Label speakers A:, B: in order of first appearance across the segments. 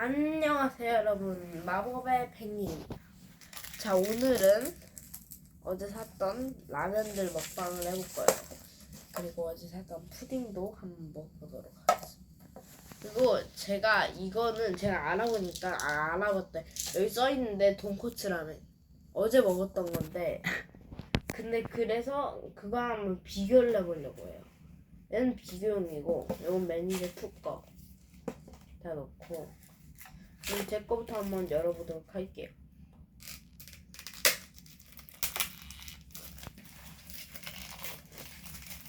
A: 안녕하세요 여러분. 마법의 펭귄 자 오늘은 어제 샀던 라면들 먹방을 해볼 거예요. 그리고 어제 샀던 푸딩도 한번 먹어보도록 하겠습니다. 그리고 제가 이거는 제가 알아보니까 아, 알아봤대. 여기 써있는데 돈코츠 라면. 어제 먹었던 건데. 근데 그래서 그거 한번 비교를 해보려고 해요. 얘는 비교용이고 이건 매니저 투꺼 다 넣고 그럼 제 거부터 한번 열어보도록 할게요.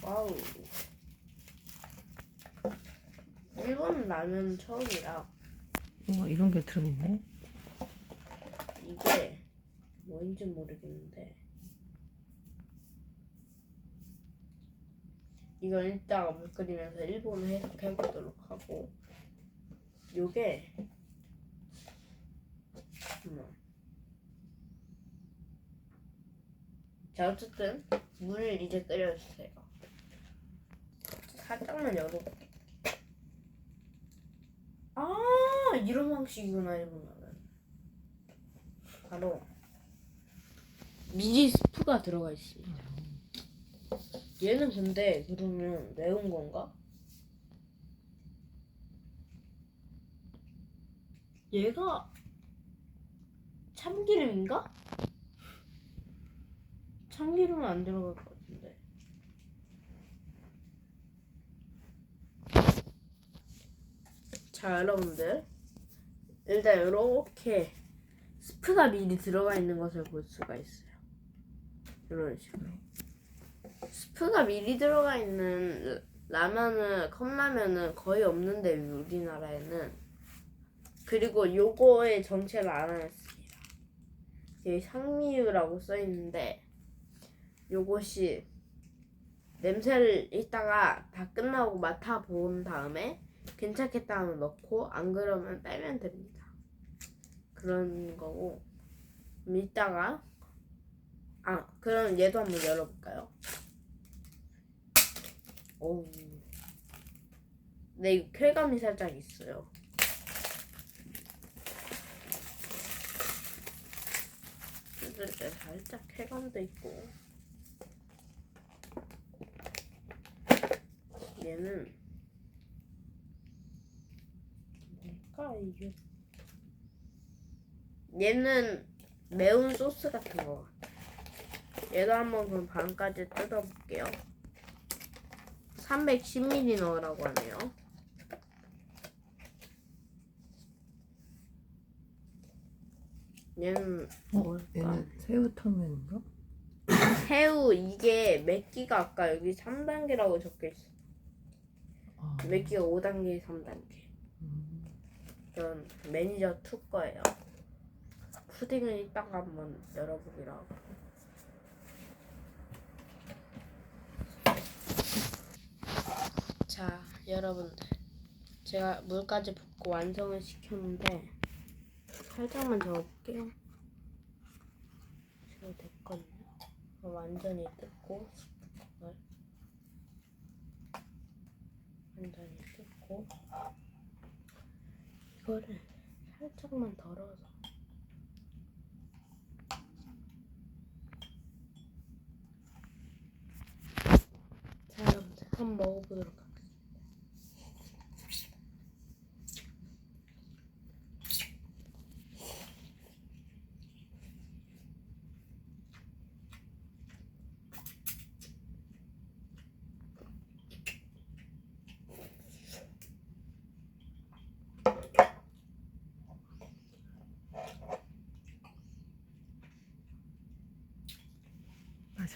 A: 와우. 일본 라면 처음이라
B: 어, 이런 게 들어있네.
A: 이게 뭔지 모르겠는데 이건 이따가 물 끓이면서 일본어 해석해 보도록 하고 요게 잠깐만. 자 어쨌든 물을 이제 끓여주세요 살짝만 열어볼게 아 이런 방식이구나 일본어는 바로 미니 스프가 들어가 있습니다. 얘는 근데 그러면 매운 건가? 얘가 참기름인가? 참기름은 안 들어갈 것 같은데. 자, 여러분들. 일단 이렇게 스프가 미리 들어가 있는 것을 볼 수가 있어요. 이런 식으로. 스프가 미리 들어가 있는 라면은 컵라면은 거의 없는데 우리나라에는 그리고 요거의 정체를 알아냈습니다. 여기 상미유라고 써 있는데 요것이 냄새를 이따가 다 끝나고 맡아 본 다음에 괜찮겠다 하면 넣고 안 그러면 빼면 됩니다. 그런 거고 이따가 아 그럼 얘도 한번 열어볼까요? 오. 네 이거 쾌감이 살짝 있어요. 뜯을 때 살짝 쾌감도 있고 얘는 뭘까 이게 얘는 매운 소스 같은 거. 얘도 한번 그럼 반까지 뜯어볼게요. 310ml 넣으라고 하네요. 얘는
B: 어,
A: 뭘까?
B: 얘는 새우탕면인가?
A: 새우 이게 맵기가 아까 여기 3단계라고 적혀 있어.
B: 아,
A: 맵기가 5단계, 3단계.
B: 음,
A: 이건 매니저 2 거예요. 푸딩은 이따가 한번 열어보기로 하고. 자, 여러분들. 제가 물까지 붓고 완성을 시켰는데 살짝만 저어볼게요. 지금 됐거든요. 그럼 완전히 뜯고 이걸 완전히 뜯고 이거를 살짝만 덜어서 자 여러분들 한번 먹어보도록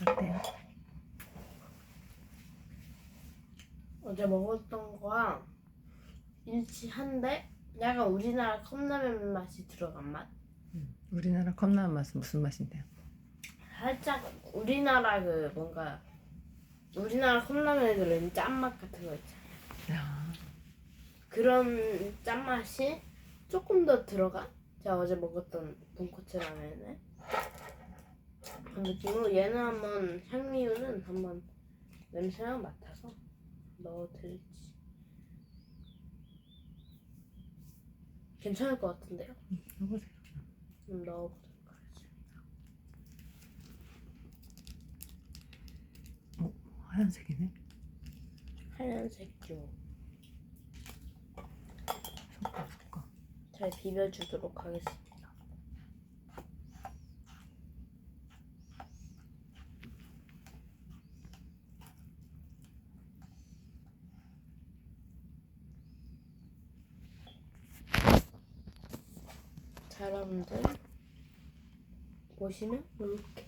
B: 어때요?
A: 어제 먹었던 거랑 일치한데 약간 우리나라 컵라면 맛이 들어간 맛?
B: 음, 우리나라 컵라면 맛은 무슨 맛인데요?
A: 살짝 우리나라 그 뭔가 우리나라 컵라면에 들어있는 짠맛 같은 거 있잖아요.
B: 야,
A: 그런 짠맛이 조금 더 들어간? 제가 어제 먹었던 돈코츠 라면에 그 느낌으로 얘는 한번 향미유는 한번 냄새만 맡아서 넣어드릴지 괜찮을 것 같은데요?
B: 해보세요.
A: 좀 넣어보도록 하겠습니다.
B: 하얀색이네.
A: 하얀색죠.
B: 섞어 섞어.
A: 잘 비벼주도록 하겠습니다. 자, 여러분들 보시면 이렇게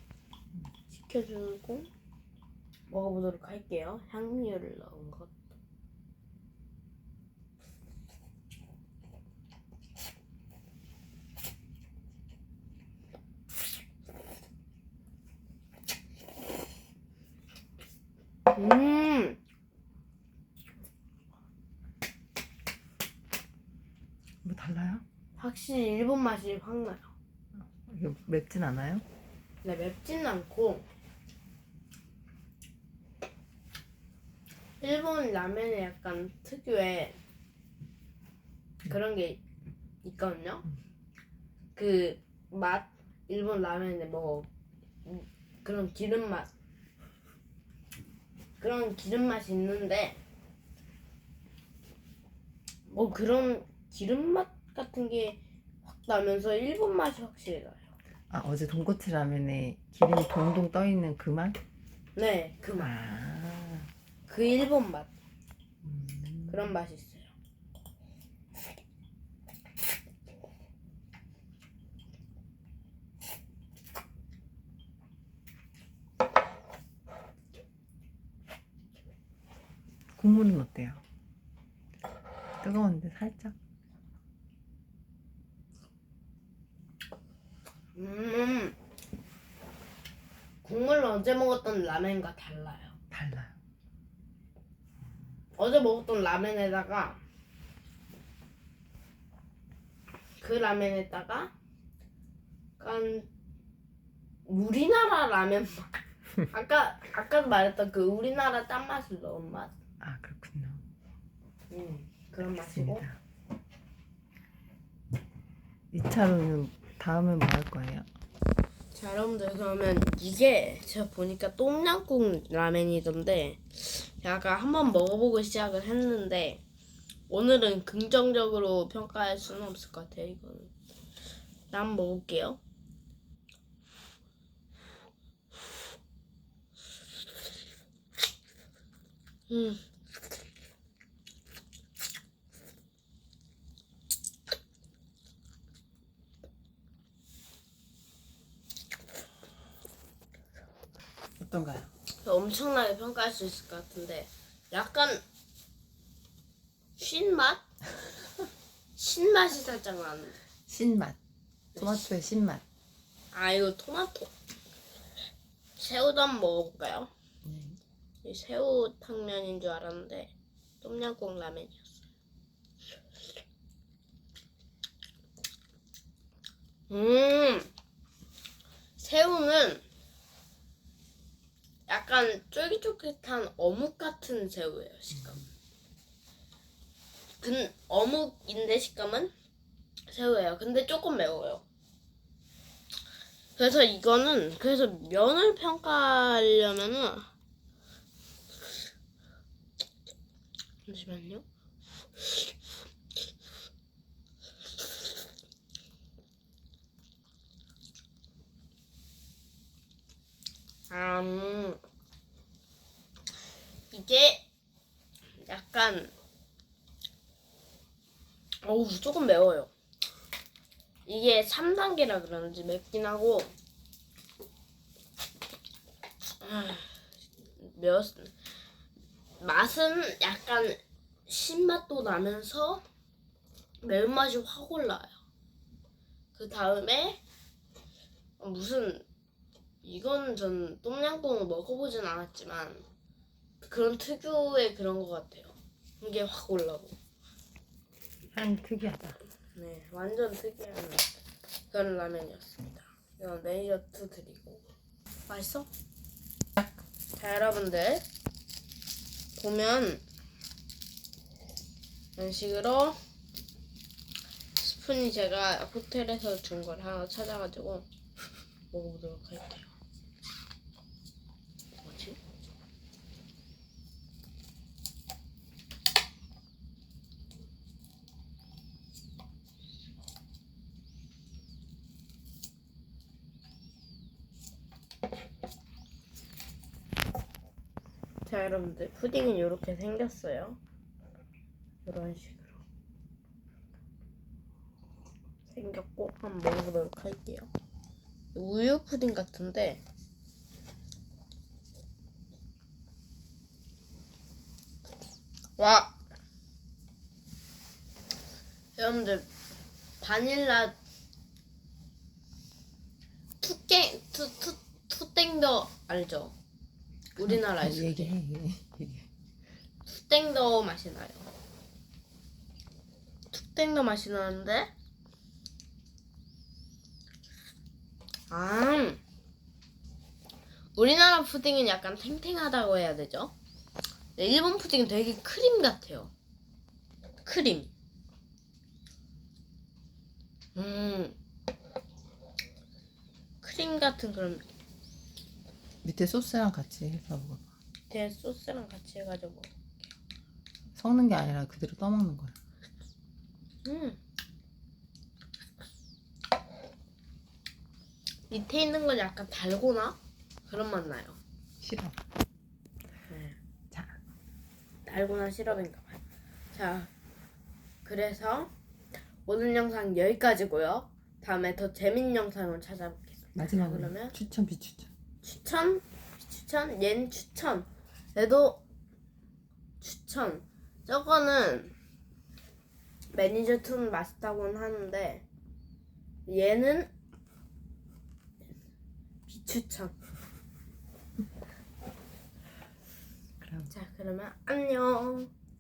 A: 식혀주고 먹어보도록 할게요. 향미를 넣은 것. 음,
B: 뭐 달라요?
A: 확실히 일본 맛이 확 나요.
B: 이게 맵진 않아요?
A: 네, 맵진 않고 일본 라면에 약간 특유의 그런 게 있거든요. 그 맛 일본 라면에 뭐 음, 그런 기름 맛 그런 기름 맛이 있는데 뭐 그런 기름 맛 같은 게 확 나면서 일본 맛이 확실히 나요.
B: 아 어제 돈코츠 라면에 기름이 동동 떠 있는 그 맛?
A: 네, 그 맛.
B: 아.
A: 그 일본 맛
B: 음.
A: 그런 맛이 있어요.
B: 국물은 어때요? 뜨거운데 살짝.
A: 음, 국물 어제 먹었던 라면과 달라요.
B: 달라요.
A: 어제 먹었던 라면에다가 그 라면에다가 약간 우리나라 라면 맛. 아까 아까도 말했던 그 우리나라 짠 맛을 넣은 맛.
B: 아 그렇군요.
A: 음, 그런 맛이고.
B: 알겠습니다. 2차로는 다음에 뭐할 거예요?
A: 자 여러분들 그러면 이게 제가 보니까 똠양꿍 라면이던데 제가 한번 먹어보고 시작을 했는데 오늘은 긍정적으로 평가할 수는 없을 것 같아요 이거는. 나 한번 먹을게요. 음
B: 어떤가요?
A: 엄청나게 평가할 수 있을 것 같은데 약간 쉰맛? 신맛이 살짝 나는데
B: 신맛. 토마토의 신맛.
A: 아 이거 토마토 새우도 한번 먹어볼까요?
B: 네.
A: 이 새우 탕면인 줄 알았는데 똠양꿍 라면이었어요 음 새우는 약간 쫄깃쫄깃한 어묵 같은 새우예요 식감. 근 어묵인데 식감은? 새우예요. 근데 조금 매워요. 그래서 이거는 그래서 면을 평가하려면은 잠시만요. 음, 이게 약간 어우 조금 매워요. 이게 3단계라 그런지 맵긴 하고 아, 몇 맛은 약간 신맛도 나면서 매운맛이 확 올라요. 그 다음에 무슨 이건 전 똠양꿍을 먹어보진 않았지만 그런 특유의 그런 것 같아요. 이게 확 올라고.
B: 향 특이하다.
A: 네, 완전 특이한 그런 라면이었습니다. 이건 매니저트 드리고 맛있어? 자 여러분들 보면 이런 식으로 스푼이 제가 호텔에서 준 걸 하나 찾아가지고 먹어보도록 할게요. 뭐지? 자 여러분들 푸딩은 이렇게 생겼어요. 이런 식으로 생겼고 한번 먹어보도록 할게요. 우유 푸딩 같은데 와 여러분들 바닐라 투땡 투 투 투땡더 알죠? 우리나라 아이스크림.
B: 얘기해.
A: 툭땡더 맛이 나요. 툭땡더 맛이 나는데, 아, 우리나라 푸딩은 약간 탱탱하다고 해야 되죠? 네, 일본 푸딩은 되게 크림 같아요. 크림. 음, 크림 같은 그런
B: 밑에 소스랑 같이 해서 먹어.
A: 대 소스랑 같이 해가지고.
B: 섞는 게 아니라 그대로 떠먹는 거야.
A: 음. 밑에 있는 건 약간 달고나 그런 맛 나요.
B: 싫어.
A: 네.
B: 자,
A: 달고나 시럽인가 봐요. 자, 그래서 오늘 영상 여기까지고요. 다음에 더 재밌는 영상을 찾아뵙겠습니다.
B: 마지막으로
A: 그러면
B: 추천 비추천.
A: 추천, 추천, 얜 추천. 얘도 추천. 저거는 매니저 2는 맛있다고는 하는데 얘는 비추천.
B: 그럼
A: 자, 그러면 안녕.